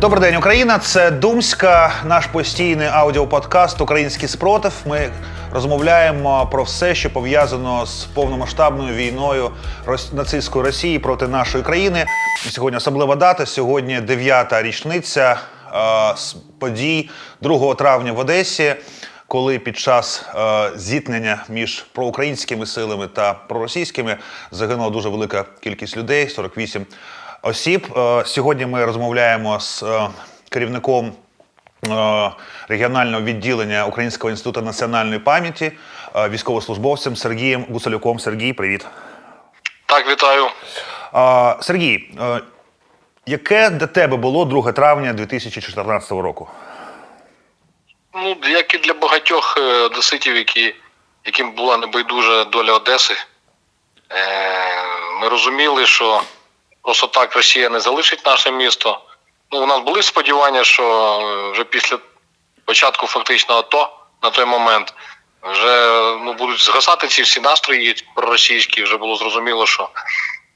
Добрий день, Україна. Це Думська, наш постійний аудіоподкаст Український спротив. Ми розмовляємо про все, що пов'язано з повномасштабною війною нацистської Росії проти нашої країни. Сьогодні особлива дата. Сьогодні дев'ята річниця е, подій 2 травня в Одесі. Коли під час е, зіткнення між проукраїнськими силами та проросійськими загинула дуже велика кількість людей 48 осіб. Е, Сьогодні ми розмовляємо з е, керівником е, регіонального відділення Українського інституту національної пам'яті, військовослужбовцем Сергієм Гусалюком. Сергій, привіт. Так, вітаю. Сергій, яке для тебе було 2 травня 2014 року? Ну, як і для багатьох одеситів, які, яким була небайдужа доля Одеси, ми розуміли, що просто так Росія не залишить наше місто. Ну, у нас були сподівання, що е, вже після початку фактично АТО на той момент вже ну, будуть згасати ці всі настрої проросійські. Вже було зрозуміло, що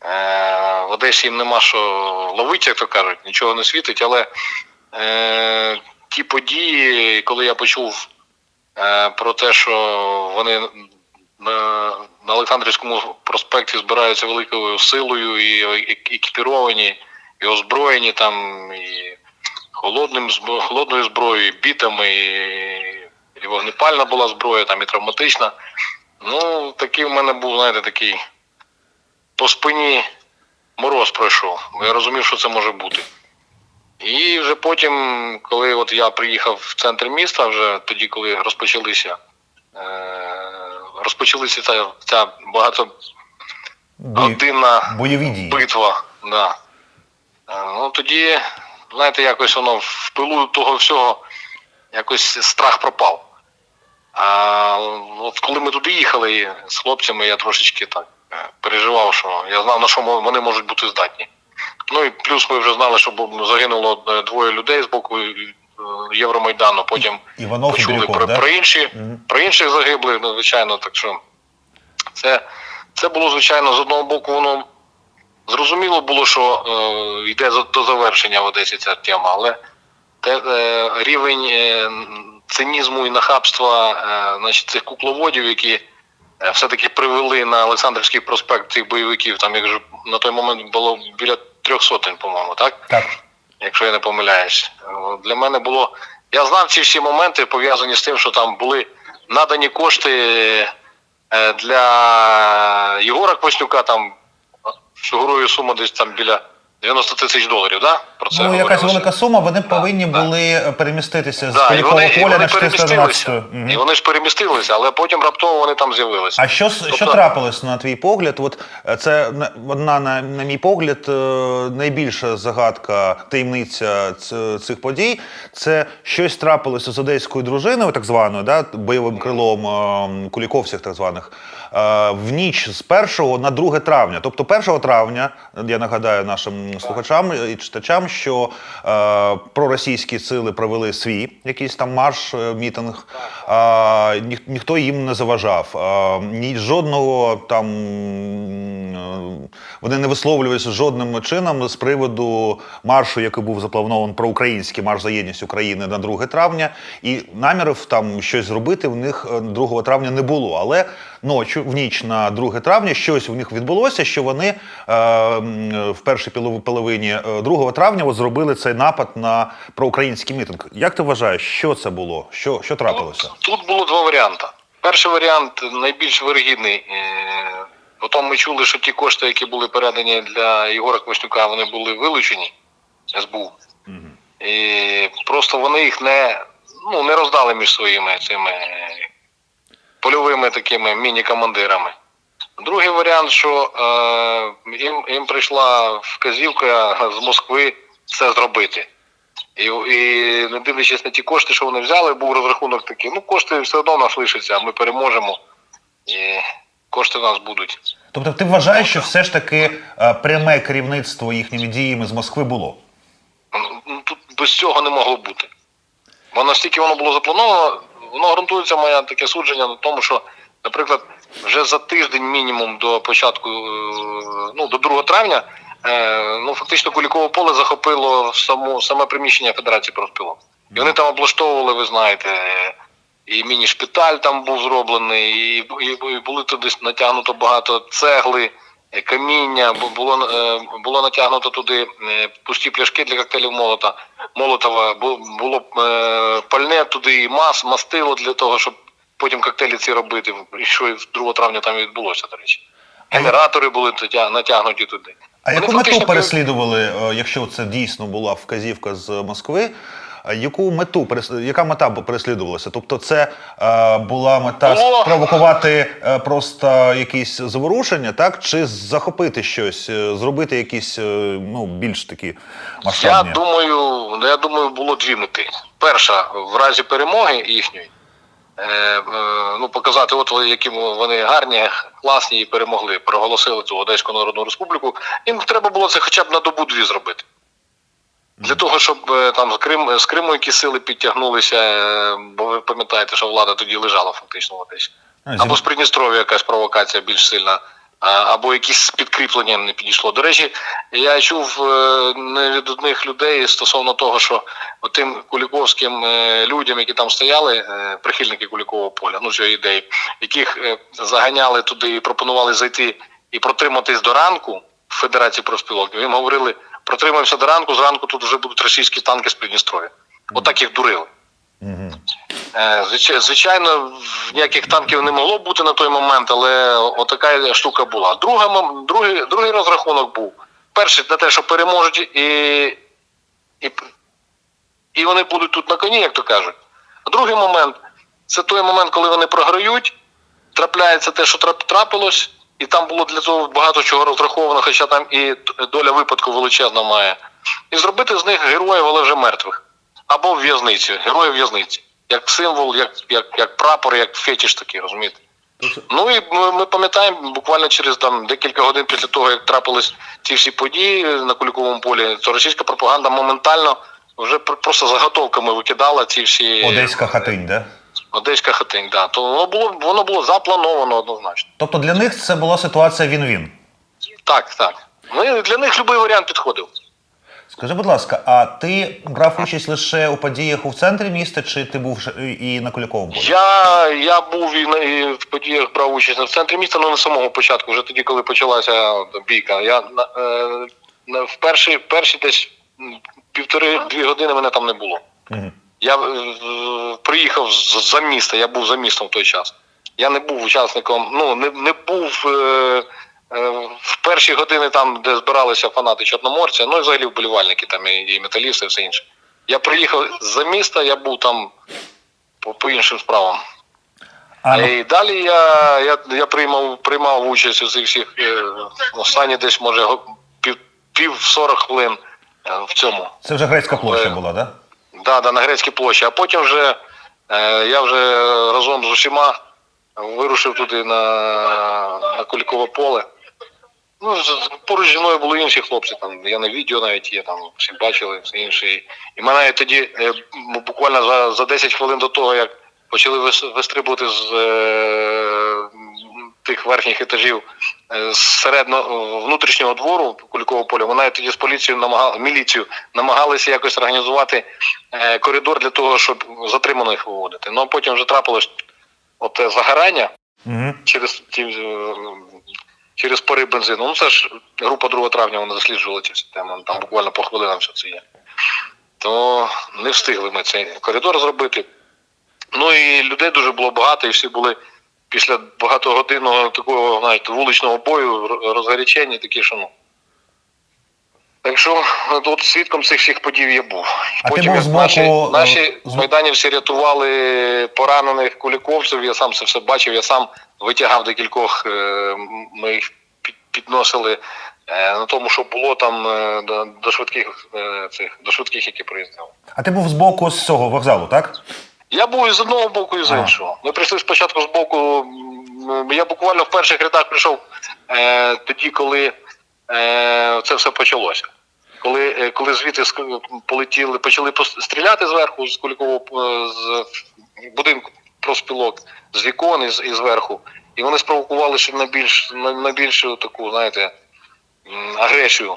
е, в Одесі їм нема що ловити, як то кажуть, нічого не світить, але е, ті події, коли я почув е, про те, що вони на, Олександрівському проспекті збираються великою силою і екіпіровані, і озброєні там, і холодним холодною зброєю, і бітами, і, і вогнепальна була зброя, там і травматична. Ну, такий в мене був, знаєте, такий по спині мороз пройшов. бо Я розумів, що це може бути. І вже потім, коли от я приїхав в центр міста, вже тоді, коли розпочалися, е, розпочалися ця, ця багатогодинна битва. Да. Е, Ну тоді, знаєте, якось воно в пилу того всього якось страх пропав. А от коли ми туди їхали з хлопцями, я трошечки так е, переживав, що я знав, на що вони можуть бути здатні. Ну і плюс ми вже знали, що загинуло е, двоє людей з боку Євромайдану. Потім Іванов почули Бірюков, про, да? про інші Мгм. про інших загиблих, ну, звичайно, так що це, це було, звичайно, з одного боку, воно зрозуміло було, що е, йде до завершення в Одесі ця тема, але те, е, рівень е, цинізму і нахабства е, значить, цих кукловодів, які е, все-таки привели на Олександрівський проспект цих бойовиків, там як же на той момент було біля трьох сотень, по-моєму, так? Так. Якщо я не помиляюсь. Для мене було. Я знав ці всі моменти пов'язані з тим, що там були надані кошти е, для Єгора Кваснюка, там фігурує сума десь там біля 90 тисяч доларів, да? Про це Ну, якась велика сума, вони повинні да. були переміститися з Да, і Кулікового поля вони на перемістилися. 411. Мгм. І вони ж перемістилися, але потім раптово вони там з'явилися. А що, с- що Тобто- трапилось на твій погляд? От е, це на- одна, на, на мій погляд, е, найбільша загадка, таємниця цих подій. Це щось трапилося з одеською дружиною, так званою, да, бойовим крилом е, куліковців, так званих, е, в ніч з 1 на 2 травня. Тобто 1 травня, я нагадаю нашим слухачам і читачам, що е, проросійські сили провели свій якийсь там марш, е, мітинг. А, ніх, ніхто їм не заважав. А, ні жодного там е, вони не висловлювалися жодним чином з приводу маршу, який був запланований проукраїнський марш за єдність України на 2 травня. І намірів там щось зробити в них е, 2 травня не було. Але ночі, в ніч на 2 травня щось в них відбулося, що вони е, в першій половині е, 2 травня от зробили цей напад на проукраїнський мітинг. Як ти вважаєш, що це було? Що, що трапилося? Тут, тут було два варіанти. Перший варіант найбільш вирогідний. Е, Потім ми чули, що ті кошти, які були передані для Єгора Кваснюка, вони були вилучені СБУ. І просто вони їх не, ну, не роздали між своїми цими польовими такими міні-командирами. Другий варіант, що е, їм, їм прийшла вказівка з Москви це зробити. І, і не дивлячись на ті кошти, що вони взяли, був розрахунок такий, ну кошти все одно нас лишаться, ми переможемо, і кошти в нас будуть. Тобто, ти вважаєш, що все ж таки е, пряме керівництво їхніми діями з Москви було? Ну, Тут без цього не могло бути. Бо настільки воно було заплановано, воно ґрунтується моє таке судження на тому, що, наприклад, вже за тиждень мінімум до початку, е, ну, до 2 травня е, ну фактично Кулікове поле захопило саму саме приміщення Федерації профспілок. І вони там облаштовували, ви знаєте, і міні-шпиталь там був зроблений, і, і, і були туди натягнуто багато цегли, каміння, бу- було, е, було натягнуто туди е, пусті пляшки для коктейлів молота, Молотова, бу- було е, пальне туди і мас, мастило для того, щоб потім коктейлі ці робити, і що і 2 травня там і відбулося, до речі. Генератори були натя- натягнуті туди. А Вони яку мету переслідували, якщо це дійсно була вказівка з Москви? Яку мету яка мета переслідувалася? Тобто, це е, була мета Було. спровокувати е, просто якісь заворушення, так чи захопити щось, е, зробити якісь е, ну більш такі Я думаю, ну, я думаю, було дві мети. Перша, в разі перемоги їхньої, е, е, ну, показати, от які вони гарні, класні і перемогли, проголосили цю Одеську Народну Республіку. Їм треба було це хоча б на добу дві зробити. Для того, щоб е, там з Крим, з Криму якісь сили підтягнулися, е, бо ви пам'ятаєте, що влада тоді лежала фактично в Одесі. Або з Придністров'я якась провокація більш сильна, або якісь підкріплення не підійшло. До речі, я чув е, не від одних людей стосовно того, що тим куліковським людям, які там стояли, прихильники Кулікового поля, ну цієї ідеї, яких заганяли туди і пропонували зайти і протриматись до ранку в Федерації профспілок, їм говорили, протримаємося до ранку, зранку тут вже будуть російські танки з Придністров'я. Отак їх дурили. Е, Звичайно, ніяких танків не могло бути на той момент, але отака штука була. Друга, другий, другий розрахунок був. Перший на те, що переможуть і, і, і вони будуть тут на коні, як то кажуть. А другий момент це той момент, коли вони програють, трапляється те, що трапилось, і там було для цього багато чого розраховано, хоча там і доля випадку величезна має. І зробити з них героїв, але вже мертвих. Або в в'язниці, герої в'язниці. Як символ, як, як, як прапор, як фетіш такий, розумієте? Ну і ми, ми пам'ятаємо буквально через там декілька годин після того, як трапились ці всі події на Куліковому полі, то російська пропаганда моментально вже просто заготовками викидала ці всі Одеська хатинь, да? Одеська хатинь, да. То воно було воно було заплановано однозначно. Тобто для них це була ситуація він-він. Так, так. Ну для них будь-який варіант підходив. Скажи, будь ласка, а ти брав участь лише у подіях у центрі міста, чи ти був і на Куліковому? Я, я був і, на, і в подіях брав участь в центрі міста, але не з самого початку, вже тоді, коли почалася бійка. Я на, е, на, в перші, перші десь півтори-дві години мене там не було. Мгм. Я е, приїхав за міста, я був за містом в той час. Я не був учасником, ну не, не був е, е, в перші години там, де збиралися фанати Чорноморця, ну і взагалі вболівальники там і, і металісти, і все інше. Я приїхав за міста, я був там по, по іншим справам. А, І далі я, я, я приймав, приймав участь у цих всіх е, останні десь може пів, пів 40 хвилин е, в цьому. це вже грецька площа Е, була, да? Да, да, на Грецькій площі. А потім вже е, я вже разом з усіма вирушив туди на, на Кулікове поле. Ну, поруч зі мною були інші хлопці, там, я на відео навіть є, там всі бачили, все інше. І- мене тоді е, буквально за, за 10 хвилин до того, як почали вистрибувати з е, тих верхніх етажів е, з середно внутрішнього двору Кулікового поля, вона тоді з поліцією намагала міліцію намагалися якось організувати е, коридор для того, щоб затриманих виводити. Ну а потім вже трапилось оте загорання Угу. через ті, е, через пари бензину. Ну це ж група 2 травня вона досліджувала ці всі теми, там буквально по хвилинам все це є. То не встигли ми цей коридор зробити. Ну і людей дуже було багато, і всі були після багатогодинного такого знаєте, вуличного бою, р- розгарячені, такі, що ну. Так що от свідком цих всіх подій я був. А ти Потім був як боку, наші, наші з- майданівці рятували поранених куліковців, я сам це все бачив, я сам витягав декількох, е, ми їх підносили е, на тому, що було там е, до, швидких цих, до швидких, які приїздили. А ти був з боку з цього вокзалу, так? Я був і з одного боку, і з іншого. Ми прийшли спочатку з боку. Я буквально в перших рядах прийшов е, тоді, коли е, це все почалося. Коли, е, коли звідти полетіли, почали стріляти зверху з кулікового е, з будинку проспілок, з вікон і, з- і зверху. І вони спровокували ще на більш на, на більшу таку, знаєте, агресію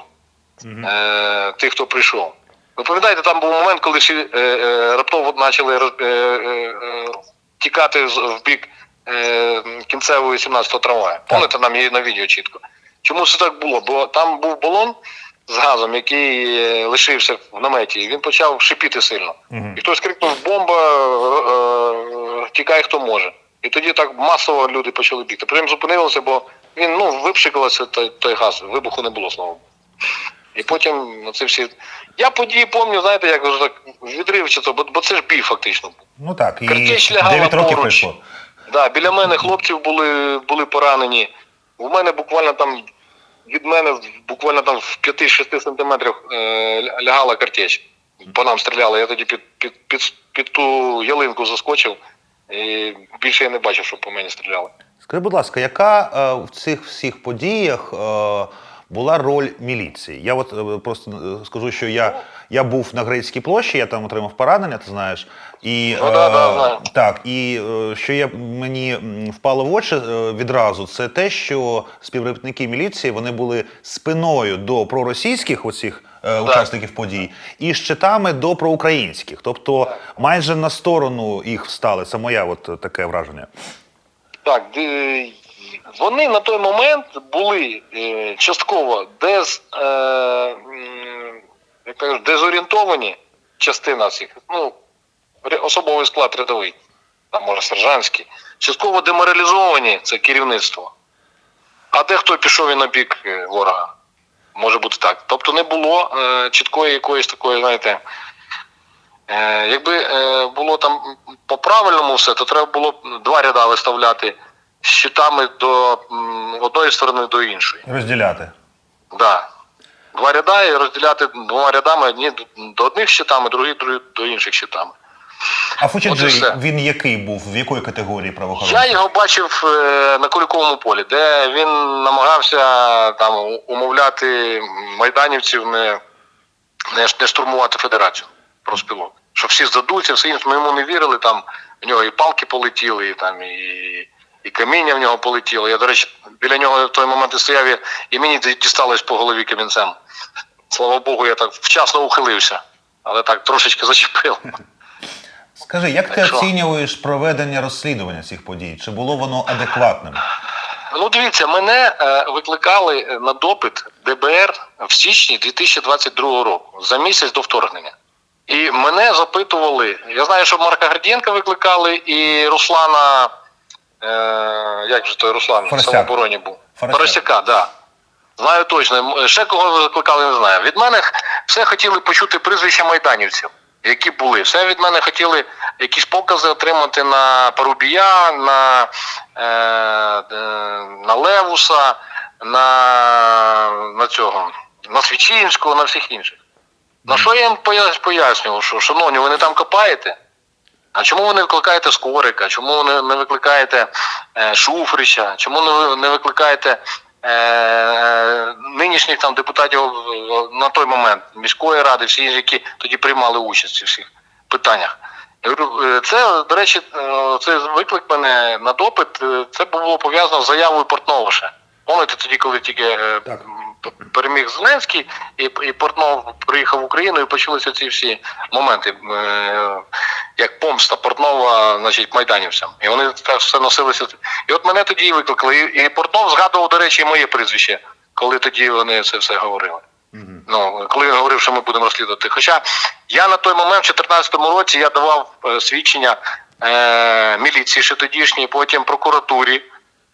е, тих, хто прийшов. Ви пам'ятаєте, там був момент, коли всі е, е, раптово почали е, е, е, тікати в бік е, кінцевої 17-го трамвая. Пам'ятаєте, нам є на відео чітко. Чому це так було? Бо там був балон з газом, який е, лишився в наметі, і він почав шипіти сильно. Мгм. І хтось крикнув бомба, е, е, тікай хто може. І тоді так масово люди почали бігти. Потім зупинилося, бо він ну, випшикувався той, той газ, вибуху не було, Богу. І потім ну, це всі. Я події пам'ятаю, знаєте, як вже так відривчато, бо, бо це ж бій фактично був. Ну так, і Картечь лягала 9 років поруч. пройшло. Да, біля мене хлопців були, були поранені. У мене буквально там від мене буквально там в 5-6 сантиметрах е, лягала картеч. По нам стріляли. Я тоді під, під, під, під ту ялинку заскочив і більше я не бачив, що по мені стріляли. Скажи, будь ласка, яка е, в цих всіх подіях е, була роль міліції? Я от е, просто е, скажу, що я, я був на Грецькій площі, я там отримав поранення, ти знаєш. І, Ну, да, да, знаю. так, і е, що я, мені впало в очі е, відразу, це те, що співробітники міліції вони були спиною до проросійських оцих е, учасників подій і щитами до проукраїнських. Тобто майже на сторону їх встали. Це моє от е, таке враження. Так, вони на той момент були е, частково дез, е, як кажуть, дезорієнтовані частина всіх, ну, особовий склад рядовий, там може сержантський, частково деморалізовані це керівництво. А дехто пішов і на бік е, ворога. Може бути так. Тобто не було е, чіткої якоїсь такої, знаєте. Е, якби е, було там по-правильному все, то треба було два ряда виставляти щитами до одної сторони до іншої. Розділяти. Да. Два ряда і розділяти двома рядами одні до- одних щитами, другі, до інших щитами. А От Фучаджи, він який був? В якої категорії правоохоронців? Я його бачив е, на Куликовому полі, де він намагався там умовляти майданівців не, не, не штурмувати федерацію профспілок. Що всі здадуться, все інше. Ми йому не вірили, там в нього і палки полетіли, і там і, і каміння в нього полетіло. Я, до речі, біля нього в той момент і стояв і- мені дісталось по голові камінцем. Слава Богу, я так вчасно ухилився, але так трошечки зачепив. Скажи, як ти що? оцінюєш проведення розслідування цих подій? Чи було воно адекватним? Ну, дивіться, мене е, викликали е, на допит ДБР в січні 2022 року, за місяць до вторгнення. І мене запитували. Я знаю, що Марка Гордієнка викликали, і Руслана. Е, як же той Руслан? В самообороні був. Форосяка, так. Да. Знаю точно. Ще кого викликали, не знаю. Від мене все хотіли почути прізвища майданівців, які були. Все від мене хотіли якісь покази отримати на Парубія, на, е, е, на Левуса, на, на цього, на Свічинського, на всіх інших. На що я їм пояснював, що шановні, ви не там копаєте? А чому ви не викликаєте Скорика? Чому ви не, викликаєте е, Шуфрича? Чому ви- не викликаєте е, е, нинішніх там депутатів на той момент міської ради, всі, які тоді приймали участь у всіх питаннях? Е, це, до речі, е, це виклик мене на допит. Це було пов'язано з заявою Портнова ще. Пам'ятаєте, тоді, коли тільки Так. Переміг Зеленський, і, і Портнов приїхав в Україну, і почалися ці всі моменти, е, як помста Портнова, значить, майданівцям. І вони так все носилися. І от мене тоді викликали. І, і Портнов згадував, до речі, моє прізвище, коли тоді вони це все говорили. Ну, коли він говорив, що ми будемо розслідувати. Хоча я на той момент, в 2014 році, я давав е, свідчення е, міліції ще тодішній, потім прокуратурі.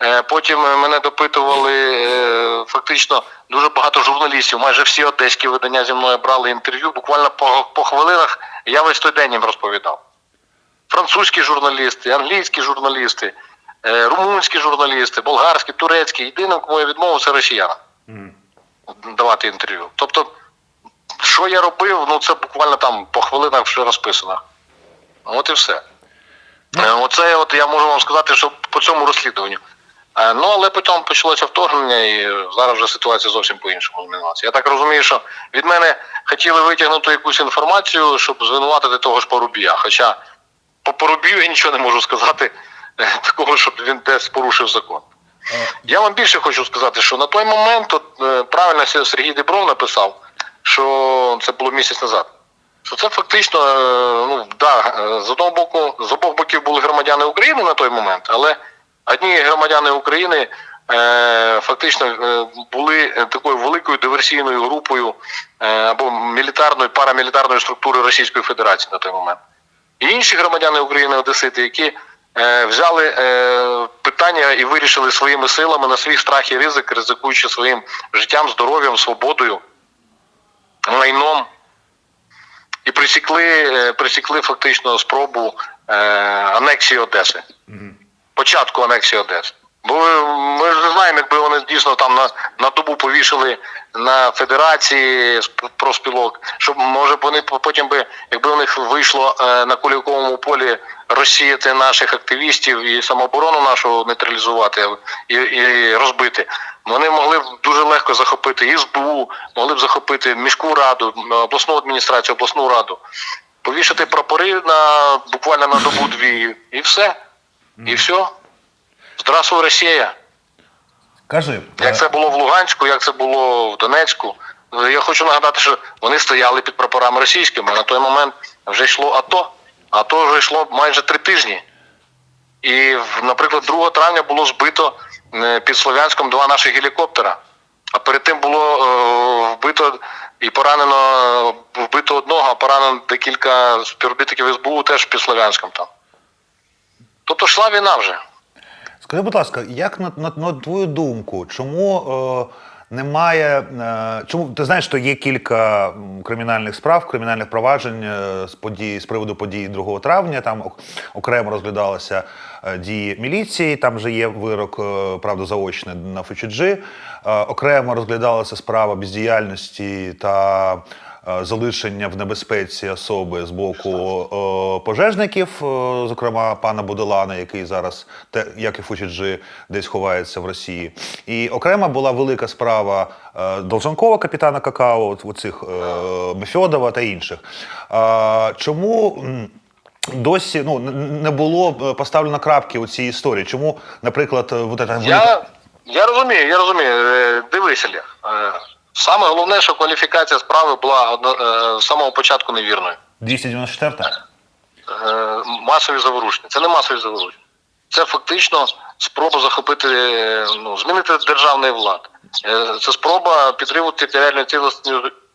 Е, Потім е, мене допитували е, фактично дуже багато журналістів, майже всі одеські видання зі мною брали інтерв'ю. Буквально по, по хвилинах я весь той день їм розповідав. Французькі журналісти, англійські журналісти, румунські журналісти, болгарські, турецькі. Єдиним, кому я відмовив, це росіяни давати інтерв'ю. Тобто, що я робив, ну це буквально там по хвилинах вже розписано. От і все. Е, Оце от я можу вам сказати, що по цьому розслідуванню. Е, Ну, але потім почалося вторгнення, і зараз вже ситуація зовсім по-іншому змінилася. Я так розумію, що від мене хотіли витягнути якусь інформацію, щоб звинуватити того ж Порубія. Хоча по Порубію я нічого не можу сказати е, такого, щоб він десь порушив закон. Я вам більше хочу сказати, що на той момент, от, е, правильно Сергій Дібров написав, що це було місяць назад. Що це фактично, ну да, з одного боку, з обох боків були громадяни України на той момент, але одні громадяни України е, фактично е, були такою великою диверсійною групою е, або мілітарною парамілітарною структурою Російської Федерації на той момент. І інші громадяни України Одесити, які е, взяли е, питання і вирішили своїми силами на свій страх і ризик, ризикуючи своїм життям, здоров'ям, свободою, майном, і присікли, е, присікли фактично спробу е, анексії Одеси. Початку анексії Одеси. Бо ми ж не знаємо, якби вони дійсно там на, на добу повішали на федерації сп- профспілок, щоб може вони потім би, якби у них вийшло е, на Куліковому полі розсіяти наших активістів і самооборону нашу нейтралізувати і, і розбити, вони могли б дуже легко захопити СБУ, могли б захопити міську раду, обласну адміністрацію, обласну раду, повішати прапори на буквально на добу дві, і все. І все. Здравствуй, Росія. Кажи, Як е, це було в Луганську, як це було в Донецьку. Я хочу нагадати, що вони стояли під прапорами російськими. На той момент вже йшло АТО. АТО вже йшло майже три тижні. І, наприклад, 2 травня було збито е, під Слов'янськом два наших гелікоптера. А перед тим було е, вбито і поранено е, вбито одного, а поранено декілька співробітників СБУ теж під Слов'янськом там. Тобто йшла війна вже. Скажи, будь ласка, як на, на, на твою думку, чому е, немає. Е, чому ти знаєш, що є кілька кримінальних справ, кримінальних проваджень е, з подій з приводу подій 2 травня? Там окремо розглядалися е, дії міліції, там вже є вирок, е, правда, заочний на Фучиджи. Е, окремо розглядалася справа бездіяльності та залишення в небезпеці особи з боку е, пожежників, е, зокрема пана Будолана, який зараз, як і Фучиджи, десь ховається в Росії. І окрема була велика справа е, Долженкова, капітана Какао, оцих е, Мефьодова та інших. Е, чому. Досі ну не було е, поставлено крапки у цій історії. Чому, наприклад, е, вот эта Я, я розумію, я розумію. Е, Дивись, Олег. Саме головне, що кваліфікація справи була е, з самого початку невірною. 294 Е, Масові заворушення. Це не масові заворушення. Це фактично спроба захопити, ну, змінити державний влад. Е, Це спроба підриву територіальної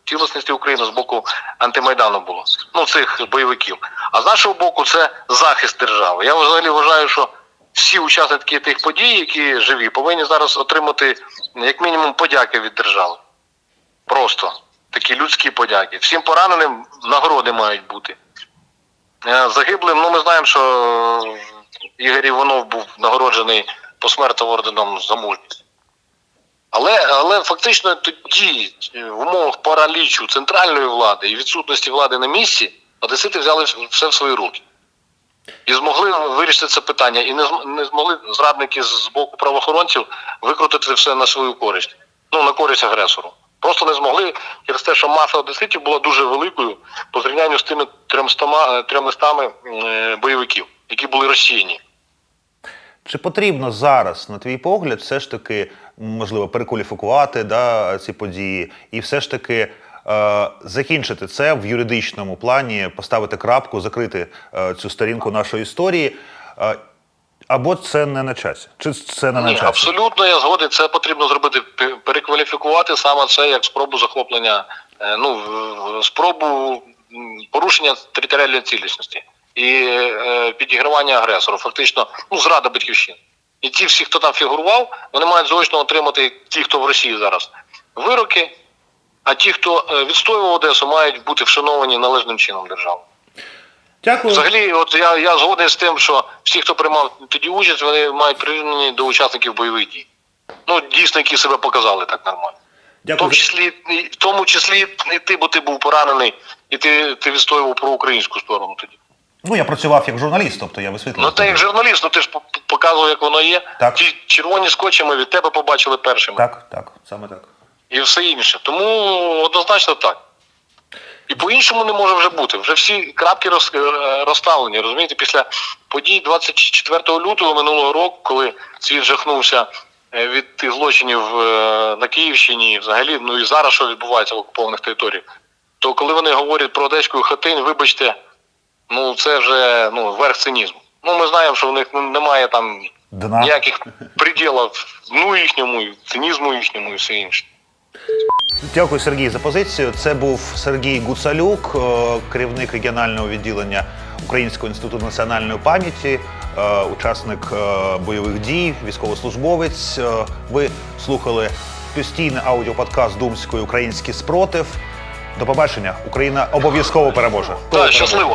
цілісності України з боку антимайдану було. Ну, цих бойовиків. А з нашого боку, це захист держави. Я взагалі вважаю, що всі учасники тих подій, які живі, повинні зараз отримати як мінімум подяки від держави. Просто такі людські подяки. Всім пораненим нагороди мають бути. Е, Загиблим, ну ми знаємо, що Ігор Іванов був нагороджений посмертно орденом за. Але, але фактично тоді, е, в умовах паралічу центральної влади і відсутності влади на місці, одесити взяли все в свої руки. І змогли вирішити це питання. І не, не змогли зрадники з боку правоохоронців викрутити все на свою користь. Ну, на користь агресору. Просто не змогли через те, що маса одеситів була дуже великою по зрівнянню з тими 300, 300 е, бойовиків, які були розсіяні. Чи потрібно зараз, на твій погляд, все ж таки можливо перекваліфікувати да, ці події і все ж таки е, закінчити це в юридичному плані, поставити крапку, закрити е, цю сторінку нашої історії? Е, або це не на часі? Чи це не на часі? абсолютно я згоден. Це потрібно зробити, пе- перекваліфікувати саме це як спробу захоплення, е, ну спробу порушення територіальної цілісності і е, підігравання агресору, фактично, ну зрада батьківщини. І ті всі, хто там фігурував, вони мають заочно отримати ті, хто в Росії зараз, вироки. А ті, хто е, відстоював Одесу, мають бути вшановані належним чином держави. Дякую. Взагалі, от я, я згоден з тим, що всі, хто приймав тоді участь, вони мають прирівняні до учасників бойових дій. Ну, дійсно, які себе показали так нормально. В тому числі, в тому числі і ти, бо ти був поранений, і ти, ти відстоював про українську сторону тоді. Ну, я працював як журналіст, тобто я висвітлював. Ну ти як журналіст, ну ти ж по- по- показував, як воно є. Так. Ті червоні скотчі ми від тебе побачили першими. Так, так, саме так. і все інше. Тому однозначно так. І по-іншому не може вже бути. Вже всі крапки роз, е, розставлені. Розумієте, після подій 24 лютого минулого року, коли світ жахнувся е, від тих злочинів е, на Київщині, взагалі, ну і зараз, що відбувається в окупованих територіях, то коли вони говорять про одеську хатинь, вибачте, ну це вже ну, верх цинізму. Ну, ми знаємо, що в них немає там Дна. ніяких приділів ну їхньому, цинізму їхньому і все інше. Дякую, Сергій, за позицію. Це був Сергій Гуцалюк, е, керівник регіонального відділення Українського інституту національної пам'яті, е, учасник е, бойових дій, військовослужбовець. Ви слухали постійний аудіоподкаст Думської Український спротив. До побачення. Україна обов'язково переможе. Щасливо.